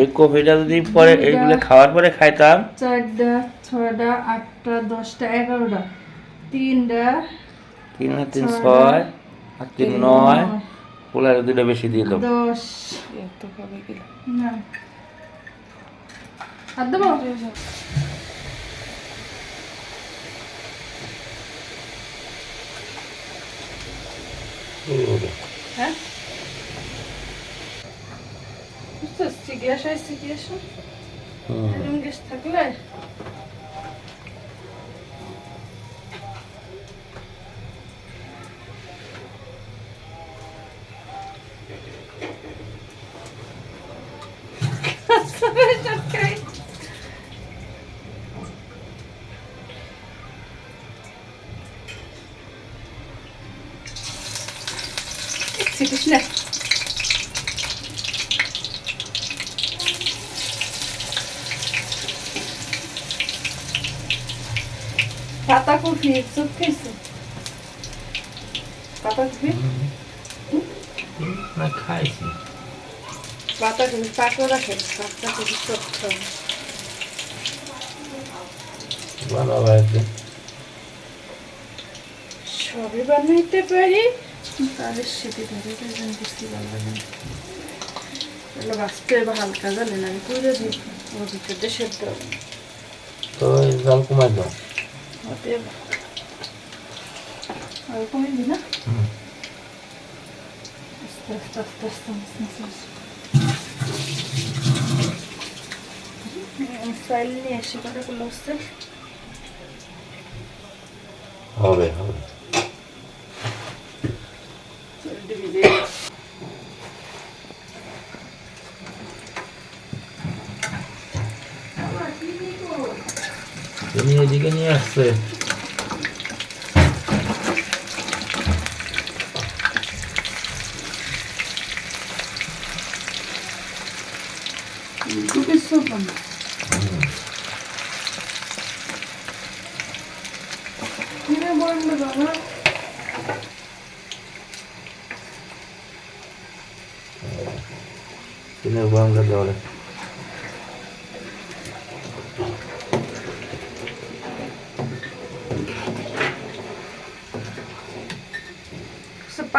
এই কফিটা যদি পরে এইগুলো খাওয়ার পরে খাইতাম। চারটা ছয়টা আটটা দশটা এগারোটা। তিনটা তিন আর তিন ছয় আর তিন নয়। নয়, পোলার দুটো বেশি দিয়ে দেবো দশ। না। আর দেবো? হ্যাঁ? বুঝছিস জিজ্ঞাসা জিজ্ঞাসা হুম। এরকম গ্যাস থাকলে শ্রীকৃষ্ণ পাতা চুপ খাইছে? পাতা না খাইছি। পাতা কফি পাকো রাখে পাতা ভালো বাড়িতে সবই বানাইতে পারি তাদের সেটি ধরে যেন বুঝতে পারলাম এগুলো বাঁচতে বা হালকা জানেন আমি করে দিই। ভিতরে সেদ্ধ তো জল কমাই দাও। 어때요? 아, 이거 밀리나? 응. 됐어, 됐어, 됐어, 됐어. 스타일링 예시가 되고 있어. 아, 네, 아, 네. এদিকে নিয়ে আসছে দুটো সব বানা কিনে বলল বাবা তুমি গরম করে দেওয়া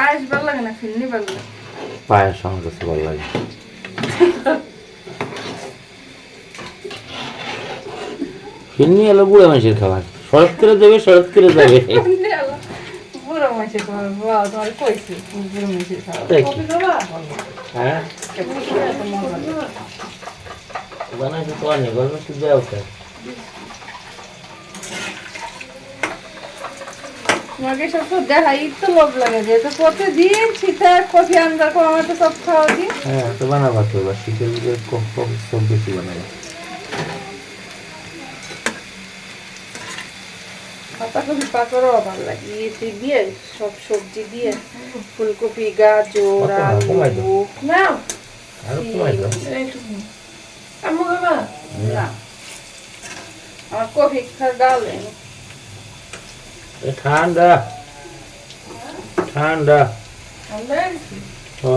পায়েস ভালো লাগে না ফিরনি ভালো লাগে। পায়ের সঙ্গে কাছে ভালো লাগে। ফিরনি এলো বুড়ো মানুষের খাবার। শরৎ করে দেবে শরৎ করে দেবে। বুড়ো মাসে তোমার বাবা তোমার কইছে বুড়ো কি? কফি হ্যাঁ। বানাইছে তো অনেক একটু দেওয়া তো দেখাই তো লোভ লাগে যে তো প্রতিদিন শীতে কফি আনবার কম আমার তো সব খাওয়া দিই হ্যাঁ তো বানাবা তো এবার শীতের দিকে কম কম সব বেশি বানাবা। পাতা কপি পাতারও লাগে ইয়েতে দিয়ে সব সবজি দিয়ে ফুলকপি গাজর না। আলু আমার কফি খা ডালে ঠান্ডা ঠান্ডা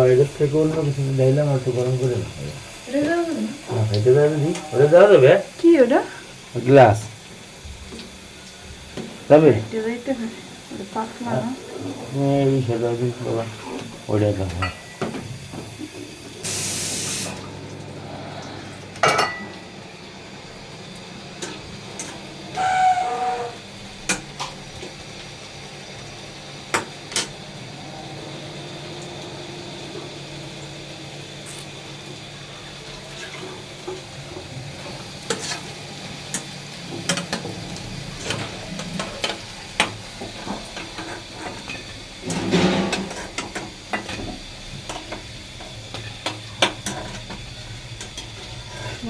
এদের থেকে অন্য কিছু দিলাম একটু গরম করে ওটা দেওয়া যাবে কি ওটা গ্লাস যাবে ওটা দাও হ্যাঁ।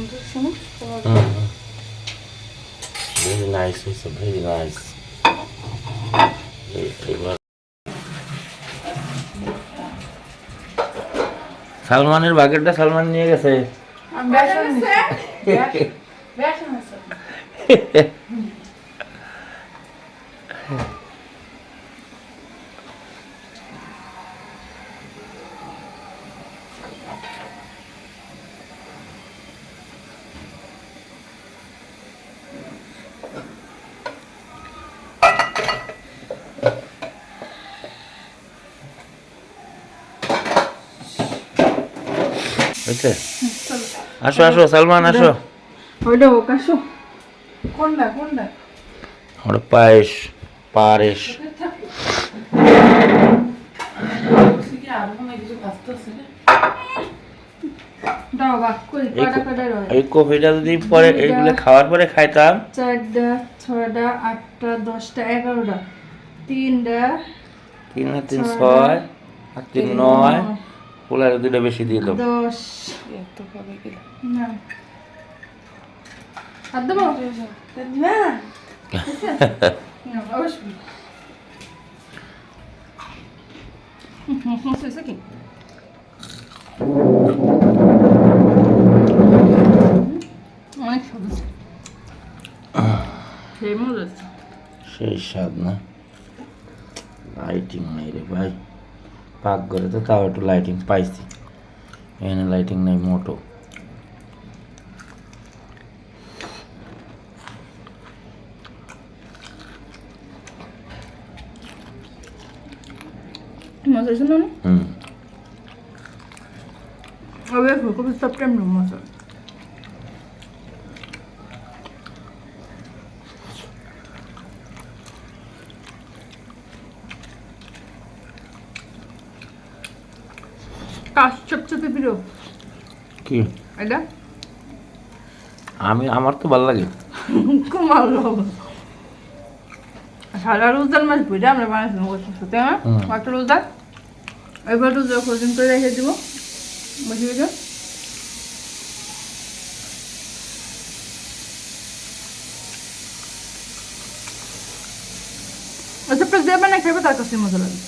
বুঝছ না? তোমার Mm. Very nice, it's very nice. সালমানের বাকেটটা সালমান নিয়ে গেছে। বুঝলে আসো আসো সালমান আসো। ওইটা হোক আসো। কোনটা কোনটা? পায়েস এই কফিটা যদি পরে এইগুলো খাওয়ার পরে খাইতাম। চারটা ছয়টা আটটা দশটা এগারোটা। তিনটা তিন তিন ছয় আর তিন নয়। পোলারে দুটো বেশি দিয়ে দেবো দশ। না। আর দেবো? অবশ্যই। কি? অনেক। সেই স্বাদ না। লাইটিং নাই রে ভাই। পাক করে তো তাও একটু লাইটিং পাইছি এখানে লাইটিং নাই মোটো মজা আছে না অনেক? হুম আবার ফুলকপি সেপ্টেম্বর মজা প্রিয় কি? এটা? আমি আমার তো ভালো লাগে। খুব ভালো সারা মাছ বুঝে আমরা বানাইছিলাম সাথে হ্যাঁ কত রোজার এবার রোজা পর্যন্ত রেখে দিব? বুঝে গেছো আচ্ছা প্রেস দেবে না খেবে তার কাছে মজা লাগে।